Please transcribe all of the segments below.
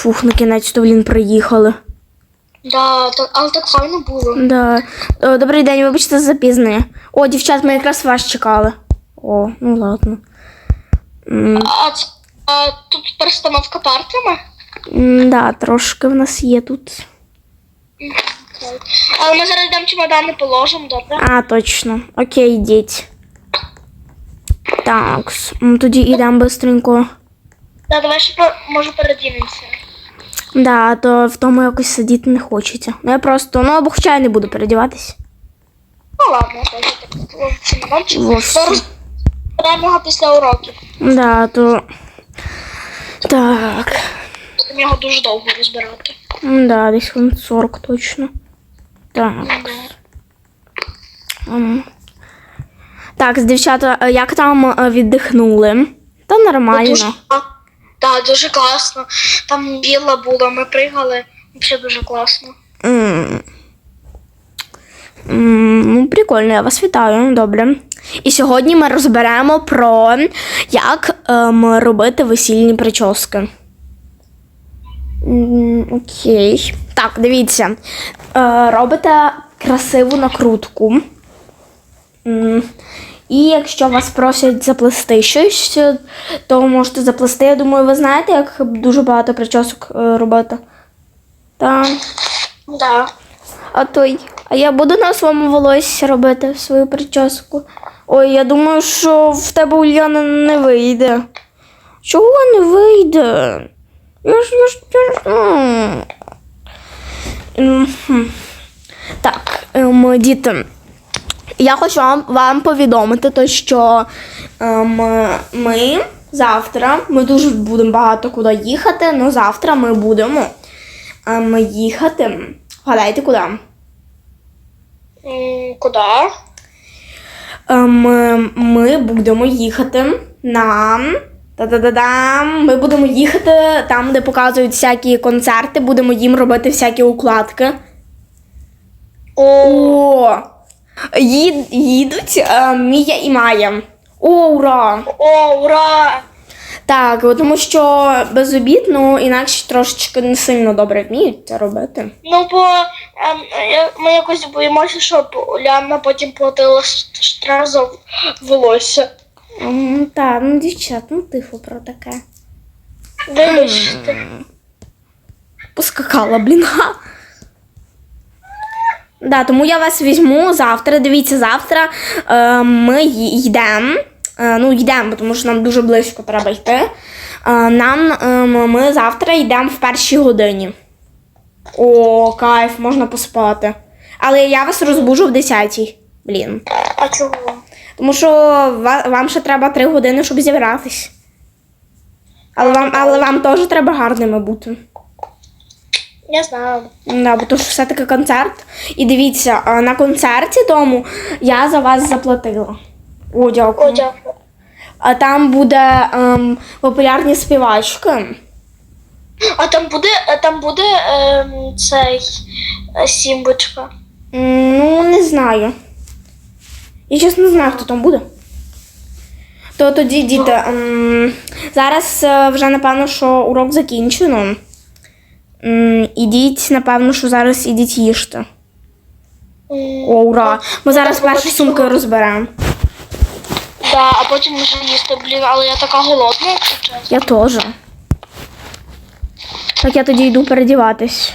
Фух, на кінець то, блін, приїхали. Да, так, але так файно було. Да. О, добрий день, вибачте за запізнення. О, дівчат, ми якраз вас чекали. О, ну ладно. М, А, це, а тут перестановка партами? м, Да, трошки в нас є тут. Але ми зараз йдемо чемодани положимо, добре? А, точно. Окей, йдіть. Так, тоді йдемо бистренько. Да, давай ще по- може передінемося. Да, то в тому якось сидіти не хочеться. Ну я просто, ну або хоча я не буду передіватись. Ну ладно. Вовсе. Беремо його після уроків. Да, то. Так. Будемо його дуже довго розбирати. Да, десь хвилин 40 точно. Так. М. Так, дівчата, е, як там е, віддихнули? Та Дуже, да, дуже класно. Там вілла була, ми пригали. Взагалі дуже класно. М, Ну, прикольно, я вас вітаю. Добре. І сьогодні ми розберемо про як ем, робити весільні прически. М, Окей. Так, дивіться. Е, робите красиву накрутку. М, І якщо вас просять заплести щось, то можете заплести. Я думаю, ви знаєте, як дуже багато причосок е, робити. Так. Да. А той. А я буду на своєму волосі робити свою прическу. Ой, я думаю, що в тебе Ульяна не вийде. Чого не вийде? Я ж я ж. Я ж... Так, ем, діти. Я хочу вам, вам повідомити, то, що ем, ми завтра, ми дуже будемо багато куди їхати, але завтра ми будемо ем, їхати. Гадайте куди? Куди? Ем, ми будемо їхати на. Та-да-да-дам. Ми будемо їхати там, де показують всякі концерти, будемо їм робити всякі укладки. О, О! Їд, їдуть е, Мія і Майя. О, ура! о, ура! Так, тому що без обід, ну інакше трошечки не сильно добре вміють це робити. Ну, бо ем, ми якось боїмося, щоб Уляна потім платила штраф за волосся. М, Та, ну дівчат, ну тихо про таке. Дивись. ти. Поскакала, блін. Да, тому я вас візьму завтра. Дивіться, завтра е, ми йдемо. Е, ну, йдемо, тому що нам дуже близько треба йти. Е, нам е, ми завтра йдемо в першій годині. О, кайф, можна поспати. Але я вас розбужу в 10 Блін. А чого? Тому що вам ще треба 3 години, щоб зібратись. Але вам, але вам теж треба гарними бути. Я знаю. Да, бо то ж все-таки концерт. І дивіться, на концерті тому я за вас заплатила. О, дякую. О, дякую. А там буде ем, популярні співачки. А там буде, там буде ем, цей е, сімбочка. Ну, не знаю. Я чесно не знаю, хто там буде. То тоді, діти, ем, зараз е, вже напевно, що урок закінчено. Ідіть, напевно, що зараз ідіть їжте. О, ура! Ми зараз так, перші мабуть, сумки розберемо. Да, а потім вже їсти, блін, але я така голодна, якщо чесно. Я теж. Так, я тоді йду передіватись.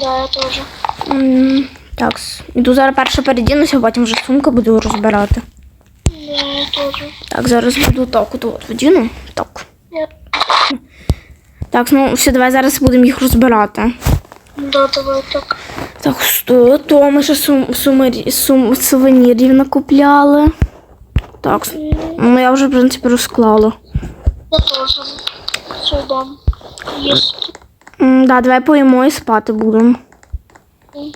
Да, я теж. М, Так, с- іду зараз перше передінуся, а потім вже сумку буду розбирати. Да, я теж. Так, зараз буду так, от от вдіну. Так. Я... Так, ну все, давай зараз будемо їх розбирати. Да, давай так. Так, що, то ми ще сум, сумері, сум, сувенірів накупляли. Так, ну я вже, в принципі, розклала. Я теж. Все, дам. Їсти. М, Да, давай поїмо і спати будемо. Угу.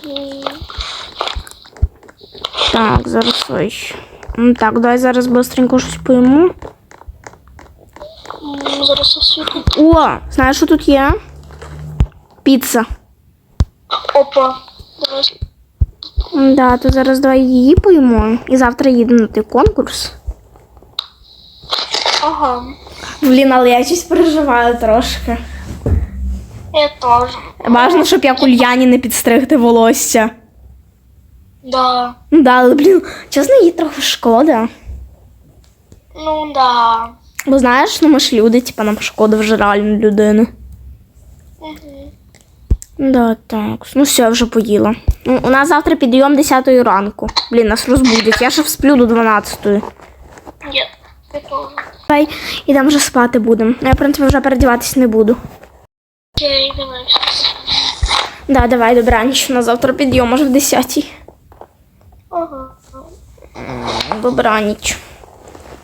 Так, зараз ой. М, Так, давай зараз быстренько щось поїмо. Зараз освітлю. О, знаєш, що тут є? Піца. Опа. Давай. Да, то зараз давай її поїмо. І завтра їдемо на той конкурс. Ага. Блін, але я щось переживаю трошки. Я теж. Бажано, щоб як Ульяні не підстригти волосся. Да. Да, але, блін, чесно, їй трохи шкода. Ну да. Бо знаєш, ну ми ж люди, типа нам шкода вже реально людини. Угу. Да, так. Ну все, я вже поїла. Ну, у нас завтра підйом 10 ранку. Блін, нас розбудять. Я ще всплю до 12. Ні, теж. Давай, ідемо вже спати будемо. Я, в принципі, вже передіватись не буду. Окей, давай. Да, давай, добраніч. На завтра підйом, може в 10. Ага. Добраніч.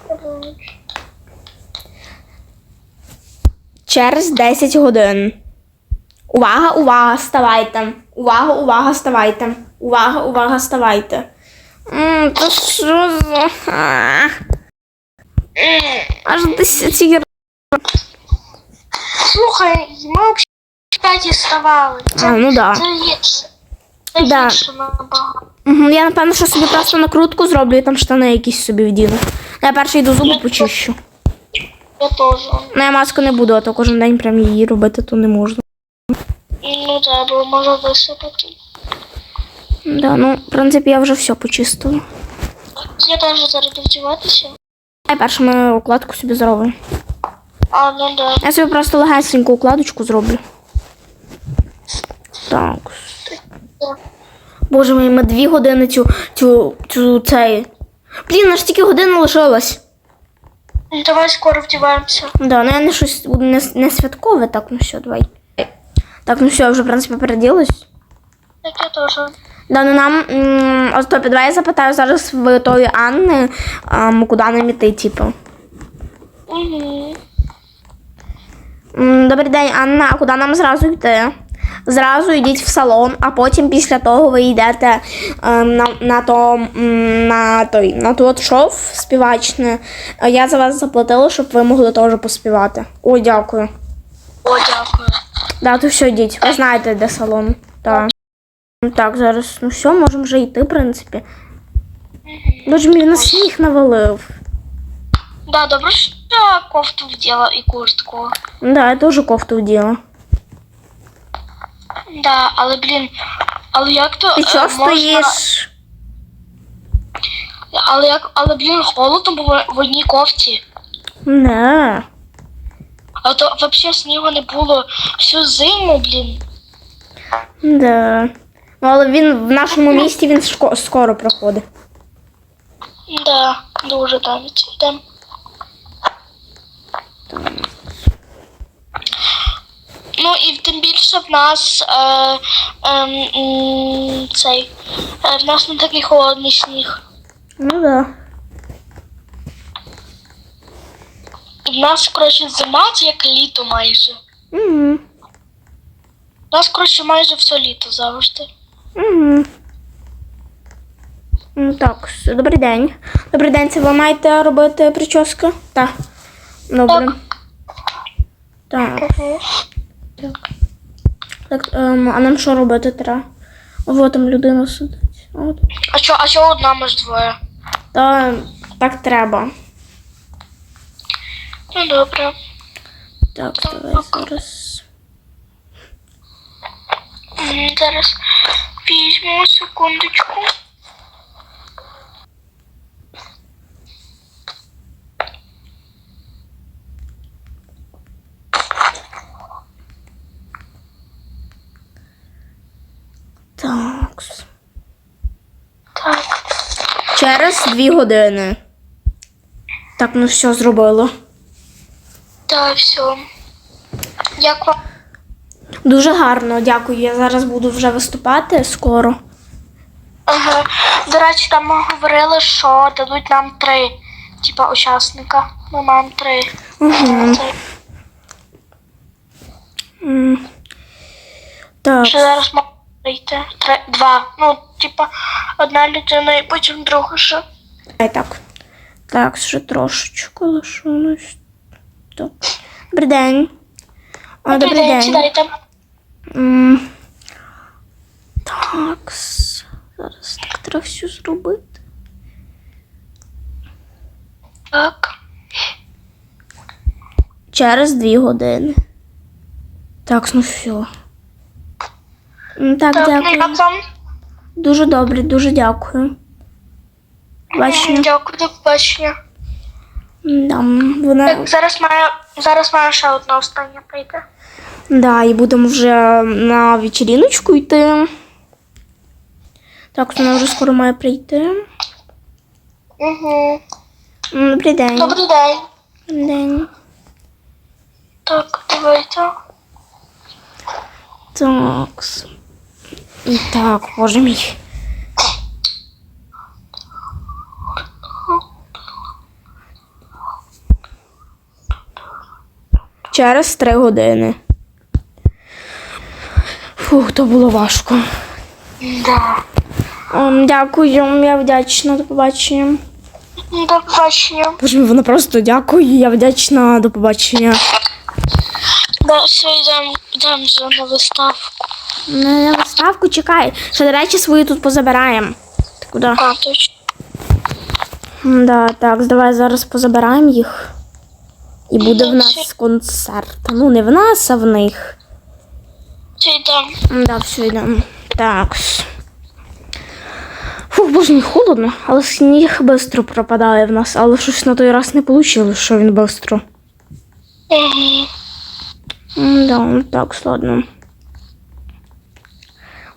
Давай. Через 10 годин. Увага, увага, ставайте. Увага, увага, ставайте. Увага, увага, ставайте. М, Та що за. Аж 10 Слухай, ми взагалі ставали. А, ну да. Це гірше. Це Да. гірше набагато. Угу, я напевно, що собі просто накрутку зроблю і там штани якісь собі вдіну. Я перше йду зуби почищу. Я теж. Ну, я маску не буду, а то кожен день прям її робити, то не можна. Ну да, бо може висипати. Да, ну, в принципі, я вже все почистила. Я теж зараз вдіватися. Я перше ми укладку собі зроблю. А, ну да. Я собі просто легесеньку укладочку зроблю. Так. Боже мій, ми дві години цю, цю, цю цей. Блін, аж тільки година лишилась. Ну, Давай скоро вдіваємося. Да, ну я не щось не, не святкове, так, ну все, давай. Так, ну все, я вже, в принципі, переділась. Так я теж. Да, ну нам. м, Ось тобі, давай я запитаю зараз в тої Анни, ам, куди нам іти, типу. Угу. М, Добрий день, Анна, а куди нам зразу йти? Зразу йдіть в салон, а потім після того ви йдете е, на, на, то, на, той, на ту от шоу співачне. Я за вас заплатила, щоб ви могли теж поспівати. О, дякую. О, дякую. Да, то все, йдіть. Ви знаєте, де салон. Так. Так, зараз, ну все, можемо вже йти, в принципі. Боже мій, на сніг навалив. Да, добре, що я кофту вділа і куртку. Да, я теж кофту вділа. Да, але блін, але як то Ти е, чого можна... стоїш? Але як, але блін, холодно було в одній кофті. Не. А то взагалі снігу не було всю зиму, блін. Да. Ну, але він в нашому місті він шко- скоро проходить. Да, дуже навіть. Йдем. Ну і тим більше в нас е, м, цей. Е, в нас не такий холодний сніг. Ну да. В нас, коротше, зима це як літо майже. Угу. У нас, коротше, майже все літо завжди. Угу. Ну так, добрий день. Добрий день, це ви маєте робити прически? Так. Добре. Так. Так. Так, ем, а нам що робити треба? Ось там людина сидить. От. А що, а що одна ми ж двоє? Та так треба. Ну добре. Так, давай зараз. М, Зараз візьму секундочку. Так. Так. Через дві години. Так, ну все зробила. Так, все. Як вам? Дуже гарно, дякую. Я зараз буду вже виступати скоро. Ага. До речі, там ми говорили, що дадуть нам три, типа, учасника. Ми маємо три. Угу. Це- Так. Що зараз можна? Три, два. Ну, типа, одна людина і потім друга ще. Ай, так. Так, ще трошечку лишилось. Добрий день. А, добрий день. Сідайте. М. Так. Зараз так треба все зробити. Так. Через дві години. Так, ну все. Так, Так, дякую. як? Дуже добре, дуже дякую. Бачення. Дякую, до побачення. Да, вона. Так, зараз має, зараз має ще одна остання прийти. Да, і будемо вже на вечериночку йти. Так, вона вже скоро має прийти. Угу. Добрий день. Добрий день. Добрий день. Так, давайте. Так. Так, боже мій. Через три години. Фух, то було важко. Да. Ем, Дякую, я вдячна, до побачення. До побачення. Боже, вона просто дякую, я вдячна, до побачення. Да, все, йдемо йдем вже на виставку. На виставку чекай. Ще, до речі, свої тут позабираємо. Ти куди? А, точно. Да, так, давай зараз позабираємо їх. І буде в нас концерт. Ну, не в нас, а в них. Все, йдемо. Да, все, йдемо. Так. Фух, боже, мій холодно, але сніг швидко пропадає в нас, але щось на той раз не вийшло, що він швидко. Угу. Да, ну так, ладно.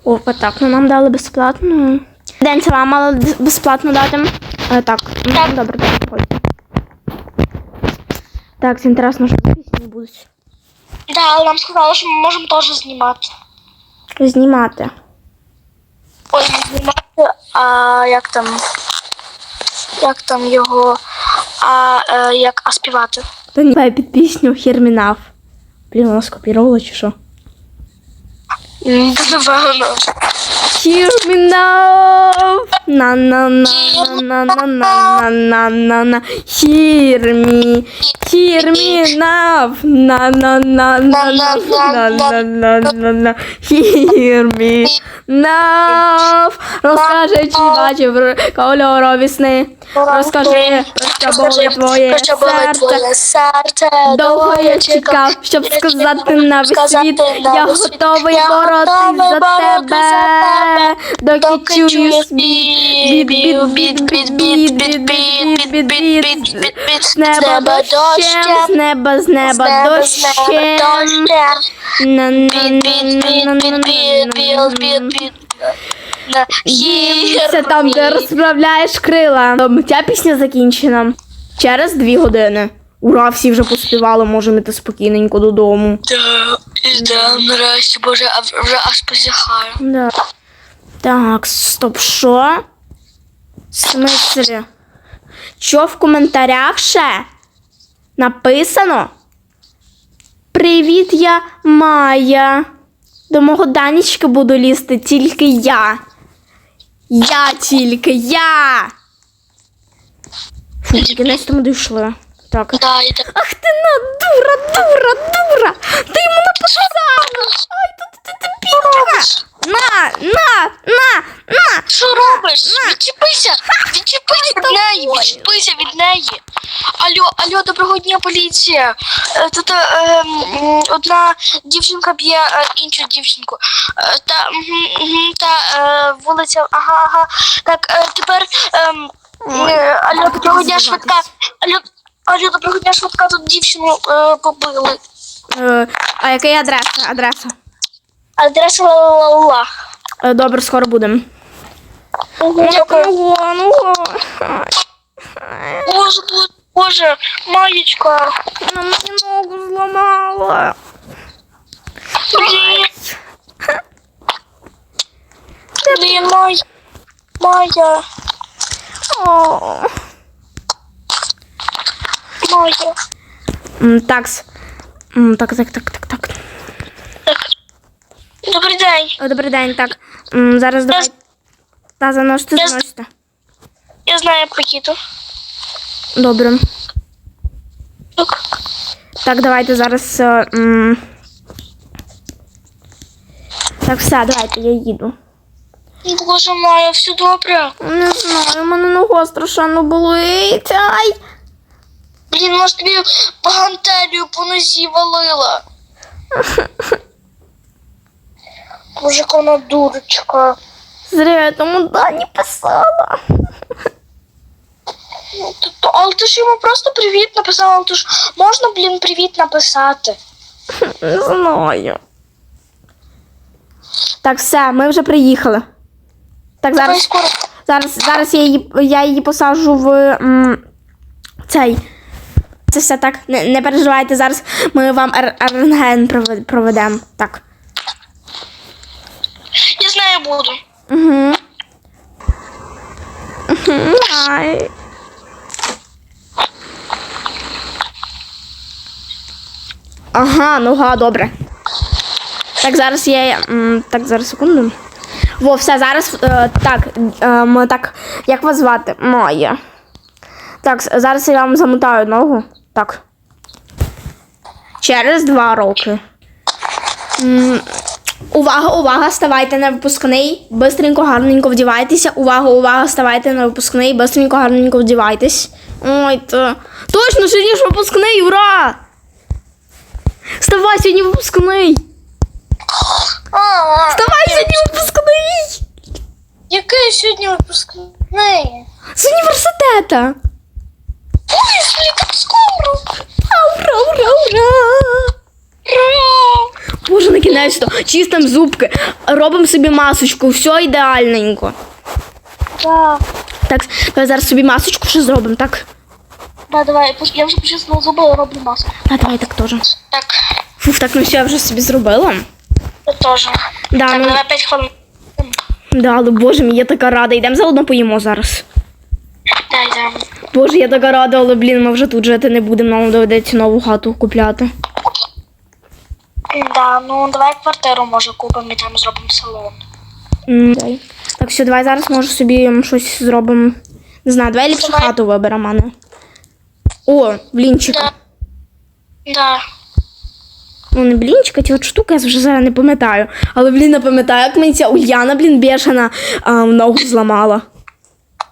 Опа, так, ну нам дали безплатно. День вам мали безплатно дати. Е, так, ну, Так. добре, так. Так, це інтересно, що за пісні будуть Да, але нам сказали, що ми можемо теж знімати. знімати. Ой, знімати, а як там. Як там його. А е, як а співати? Та ні, під пісню Хермінав. Блін, вона скопірувала чи що? М, Na na na na na na na na na. Hear me. Hear me now. Na na na na na na na na na na. Hear me now. Розкажи, чи бачив кольорові сни. Розкажи, що було твоє серце. Довго я чекав, щоб сказати на весь світ, я готовий боротись за тебе, доки чую з неба дощем, з неба, з неба дощем. Це там, де розправляєш крила. Ем, Ця пісня закінчена. Через дві години. Ура, всі вже поспівали, можемо йти спокійненько додому. Нарешті, боже, а вже аж позяхаю. Да. Так, стоп, що? Смислі? Що в коментарях ще? Написано? Привіт, я Майя. До мого Данічки буду лізти тільки я. Я тільки я. Фу, кінець ми дійшли. Так. Ах ти на дура, дура, дура! Ти йому написала! Ай, тут ти дебілка! На, на, на, на! Що робиш? Відчепися! Відчепися від неї! Відчепися від неї! Алло, алло, доброго дня, поліція! Е, Тут е, м, одна дівчинка б'є е, іншу дівчинку. Е, Та, мгм, мгм, та е, вулиця, ага, ага. Так, е, тепер ем, е, алло, доброго дня, швидка. Алло, алло, доброго дня, швидка, тут дівчину е, побили. Е, а яка є адреса? Адреса. Адреса ла-ла-ла. Е, добре, скоро будемо. Ну, ну, Боже, боже, маєчка. ну, мені ногу зламала. Блін. Блін, Майя. Майя. О. Майя. Так, так, так, так. Так. Е, Добрий день, так. М, Зараз давай. з- Та заносите, Я з- заносите. Я знаю Пакіту. Добре. Так. Так, давайте зараз. е, м. Так, все, давайте, я їду. Боже Майя, все добре. Не знаю, у мене нога страшенно болить. Ай! Блін, може тобі гантелію по нозі валила. Боже, вона дурочка. Зря я тому Дані писала. Ну, то- то- Але ти ж йому просто привіт написала, але то ж можна, блін, привіт написати. Не знаю. Так, все, ми вже приїхали. Так, Давай зараз, скоро. зараз, зараз я її, я її посаджу в м, цей. Це все так. Не, не переживайте, зараз ми вам р- рентген прове- проведемо. Так. Я знаю, буду. Угу. Ай. Ага, ну га, добре. Так, зараз я. Так, зараз секунду. Во, все, зараз. Е, так, е, так. Як вас звати? Моя. Так, зараз я вам замотаю ногу. Так. Через два роки. Увага, увага, ставайте на випускний. Бистренько, гарненько вдівайтеся. Увага, увага, ставайте на випускний. Бистренько, гарненько вдівайтесь. Ой, то. Точно, сьогодні ж випускний, ура! Вставай, сьогодні випускний! А, Вставай, сьогодні випускний! який сьогодні випускний? З університету! Ой, так скоро. Ура, ура, ура! Ура! Боже, на кінець то чистимо зубки, робимо собі масочку, все ідеальненько. Да. Так, давай зараз собі масочку ще зробимо, так? Да, давай, я вже почесала зуби, роблю маску. А давай так теж. Так, Фух, так ну все, я вже собі зробила. я теж. Да, Так, ну, давай 5 хвилин. да, але боже мій, я така рада. Йдемо заодно поїмо зараз. Да, йдемо. Боже, я така рада, але блін, ми вже тут жити не будемо, нам доведеться нову хату купляти. Да, ну давай квартиру може купимо і там зробимо салон. М, дай. Так, все, давай зараз може собі щось зробимо. Не знаю, давай ліпше Давай. хату виберемо, а не. О, блінчика. Да. Да. Ну, не блінчика, ті от штуки, я вже зараз не пам'ятаю. Але, блін, не пам'ятаю, як мені ця Ульяна, блін, бешена а, ногу зламала.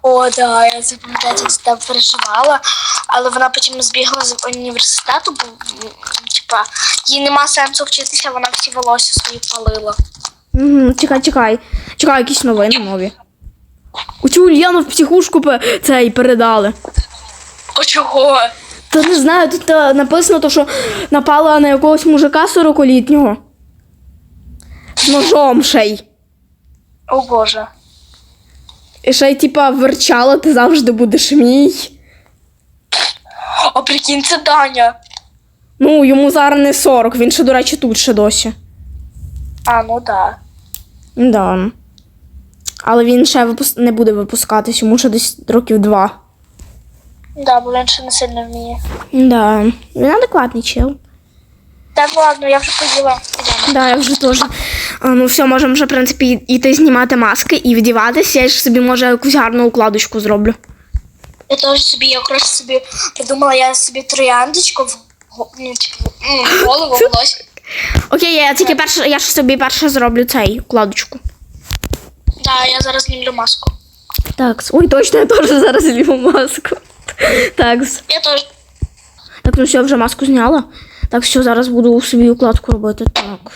О, да, я запам'ятаю, з тебе переживала, але вона потім збігла з університету, бо типа їй нема сенсу вчитися, вона всі волосся свої палила. Угу, чекай, чекай. Чекай, якісь новини нові. У цю Ульяну в психушку цей передали. О чого? Та не знаю, тут е, написано, то, що напала на якогось мужика 40-літнього. З ножом ще й. О Боже. І ще й, типа, верчала, ти завжди будеш мій. А прикинь, це Даня. Ну, йому зараз не 40, він ще, до речі, тут ще досі. А, ну да. Да. Але він ще випус... не буде випускатись, йому ще десь років два. Да, бо він ще не сильно вміє. Да. Він адекватний чел. Так, ладно, я вже. Ідемо. Да, я вже теж. А, ну все, можемо вже, в принципі, йти знімати маски і вдіватися. Я ж собі, може, якусь гарну укладочку зроблю. Я теж собі, я якраз собі придумала, я собі трояндочку в го- ну, типу, м, в голову волосся. Окей, я тільки перше, я ж собі перше зроблю цей укладочку. Да, я зараз знімлю маску. Так, ой, точно, я теж зараз зніму маску. Так, Я теж. так, ну все, вже маску зняла. Так, все, зараз буду собі укладку робити. Так.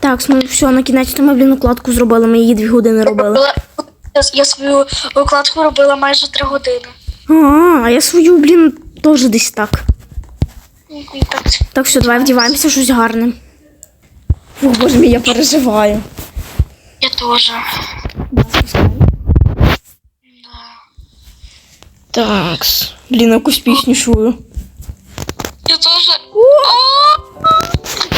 Так, ну все, на кінець ми, блін, укладку зробили, ми її дві години робили. Я, свою укладку робила майже три години. А, а я свою, блін, теж десь так. Так, все, давай вдіваємося щось гарне. О, боже мій, я переживаю. я теж. Так, блін, якусь пісню чую. Я теж.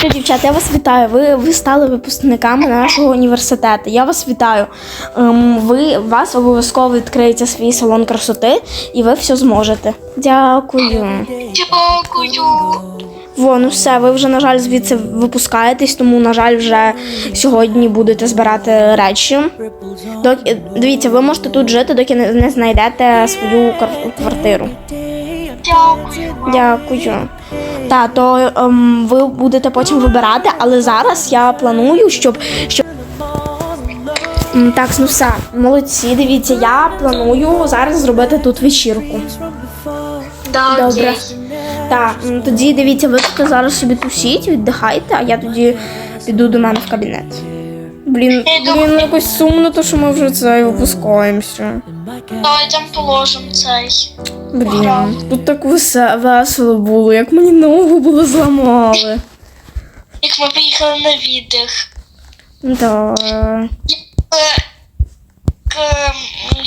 Що, дівчата, я вас вітаю. Ви, ви стали випускниками нашого університету. Я вас вітаю. Ем, ви, вас обов'язково відкриється свій салон красоти, і ви все зможете. Дякую. Дякую. Во, ну все, ви вже, на жаль, звідси випускаєтесь, тому, на жаль, вже сьогодні будете збирати речі. Доки, дивіться, ви можете тут жити, доки не, не знайдете свою квартиру. Дякую. Дякую. Та, то ем, ви будете потім вибирати, але зараз я планую, щоб. щоб... М, Так, ну все, молодці, дивіться, я планую зараз зробити тут вечірку. Да, Добре. окей. Так, м, тоді дивіться, ви тут зараз собі тусіть, віддихайте, а я тоді піду до мене в кабінет. Блін, блін, якось сумно, то що ми вже це випускаємося. Давай там положимо цей. Блін, тут так весе- весело було, як мені ногу було зламали. Як ми поїхали на віддих. Да. Е,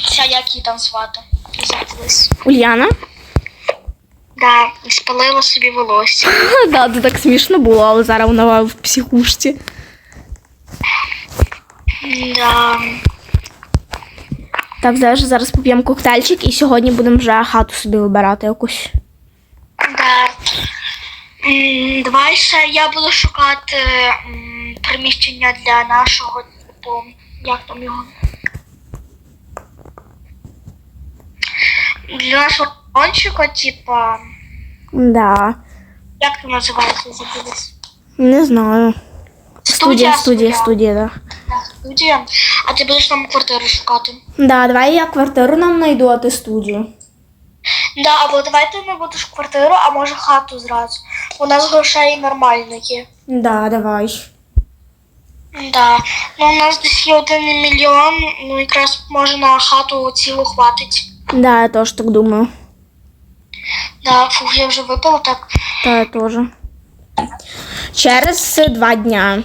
ця, як її там звати? Забулась. Ульяна? Да, спалила собі волосся. Да, це так смішно було, але зараз вона в психушці. Да. Так, зараз, зараз поп'ємо коктейльчик і сьогодні будемо вже хату собі вибирати якусь. Да. Давай ще я буду шукати приміщення для нашого типу, як там його? Для нашого кончика, типа, Да. як це називається, забулась? Не знаю. Студія, студія, студія, да. Да, студія. А ти будеш нам квартиру шукати. Да, давай я квартиру нам знайду, а ти студію. Да, або давайте не будеш квартиру, а може хату зразу. У нас грошей нормально є. Да, давай. Да. Ну у нас десь є один мільйон, ну якраз може на хату цілу хватить. Да, я теж так думаю. Да, фух, я вже випила так. Та я теж. Через два дня.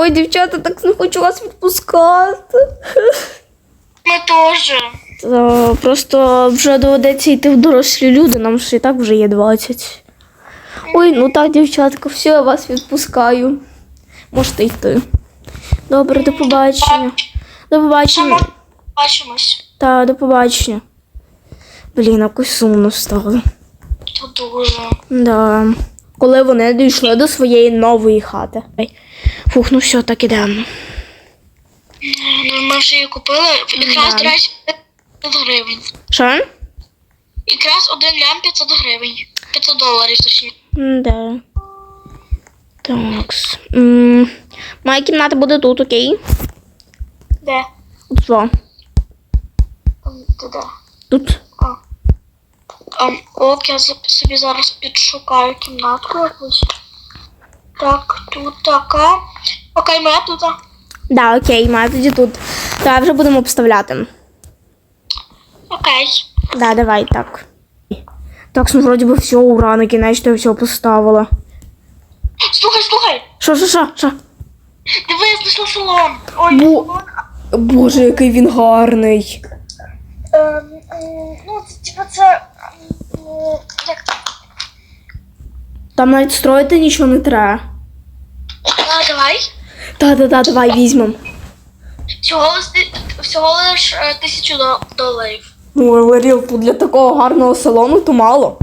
Ой, дівчата, так не хочу вас відпускати. Ми теж. То просто вже доведеться йти в дорослі люди, нам ж і так вже є 20. Ой, ну так, дівчатка, все, я вас відпускаю. Можете йти. Добре, до побачення. До побачення. Саме бачимось. Та, до побачення. Блін, якось сумно стало. То дуже. Да. Коли вони дійшли до своєї нової хати. Фух, ну все, так ідемо. Ну, ми вже її купили. Якраз, Да. до речі, 500 гривень. Що? Якраз один лям 500 гривень. 500 доларів, точніше. Да. Такс. М, Моя кімната буде тут, окей? Де? Що? Де? Тут. Ем, ок, я за- собі зараз підшукаю кімнатку якусь. Так, тут така. Окей, моя тут. Да, окей, моя тоді тут. Давай вже будемо обставляти. Окей. Да, давай так. Так, ну вроді би все, ура, на кінець я все поставила. Слухай, слухай! Що, що, що, що? Диви, я знайшла салон. Ой, Бу- салон. Боже, який він гарний. Ем, ем, ну, це, типу, це. ем, як це? Там навіть строїти нічого не треба. А, давай. Та-та-та, давай візьмемо. Всього всього лиш е, тисячу доларів. Ой, Ларіл, тут для такого гарного салону то мало.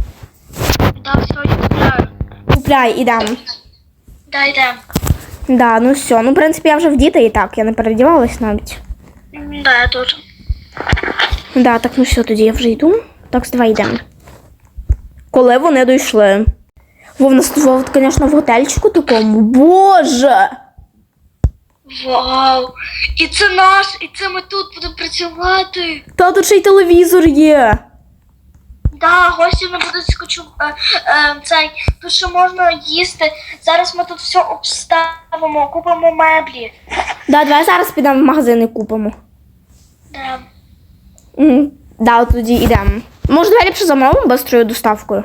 Так, все, я купляю. Купляй, ідемо. Да, йдемо. Да, ну все. Ну, в принципі, я вже вдіта і так, я не передівалась навіть. Да, я теж. Да, так, ну все, тоді я вже йду. Так, давай йдемо. Коли вони дійшли. Вов, нас тут, звісно, в готельчику такому. Боже! Вау! І це наш, і це ми тут будемо працювати. Та тут ще й телевізор є. Да, гості не будуть скочу е, е, цей. Тут ще можна їсти. Зараз ми тут все обставимо, купимо меблі. Да, давай зараз підемо в магазин і купимо. Да. М, Да, от тоді йдемо. Може, давай ліпше замовимо бистрою доставкою.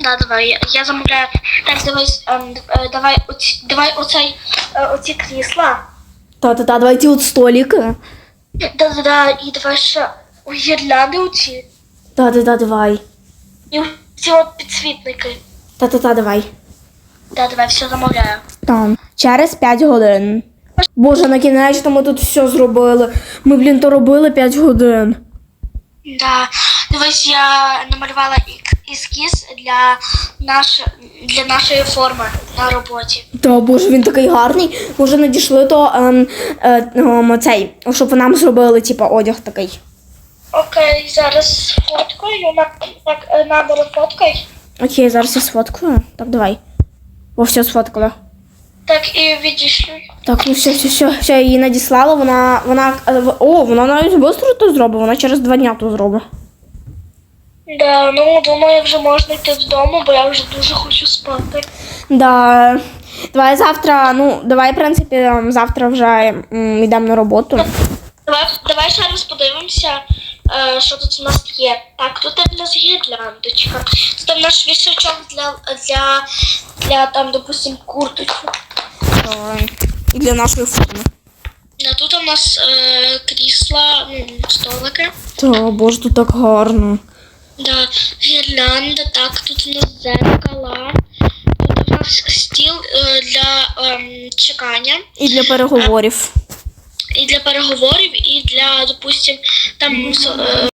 Да, давай, я, замовляю. Так, давай, ем, е, давай, давай оцей, е, оці крісла. Та-та-та, давай ті от столики. Да, да, да, і давай ще о, гірлянди оці. Та-та-та, давай. І ці от підсвітники. Та-та-та, давай. Да, давай, все замовляю. Там. Через 5 годин. Боже, на кінець ми тут все зробили. Ми, блін, то робили 5 годин. Да. Дивись, я намалювала ік- ескіз для, наш, для нашої форми на роботі. Та боже, він такий гарний. Може, надійшли то ем, е, ем, цей, щоб нам зробили, типа, одяг такий. Окей, зараз сфоткаю. На, е, наберу фоткай. Окей, зараз я сфоткаю. Так, давай. О, все сфоткала. Так, і відійшлюй. Так, ну все, все, все, все, я її надіслала, вона, вона, е, о, вона навіть швидко то зробить, вона через два дня то зробить. Да, ну думаю, вже можна йти додому, бо я вже дуже хочу спати. Да. Давай завтра, ну, давай, в принципі, завтра вже м, йдемо на роботу. Давай, давай ще раз подивимося, е, що тут у нас є. Так, тут в нас гірляндочка. Тут наш вішачок для, для, для там, допустим, курточок. Давай. І для нашої форми. А тут у нас е, крісла, ну, столики. Та, боже, тут так гарно. Да, гірлянда, так, тут у нас зеркала. Тут у нас стіл е, для е, чекання. І для переговорів. І для переговорів, і для, допустим, там е,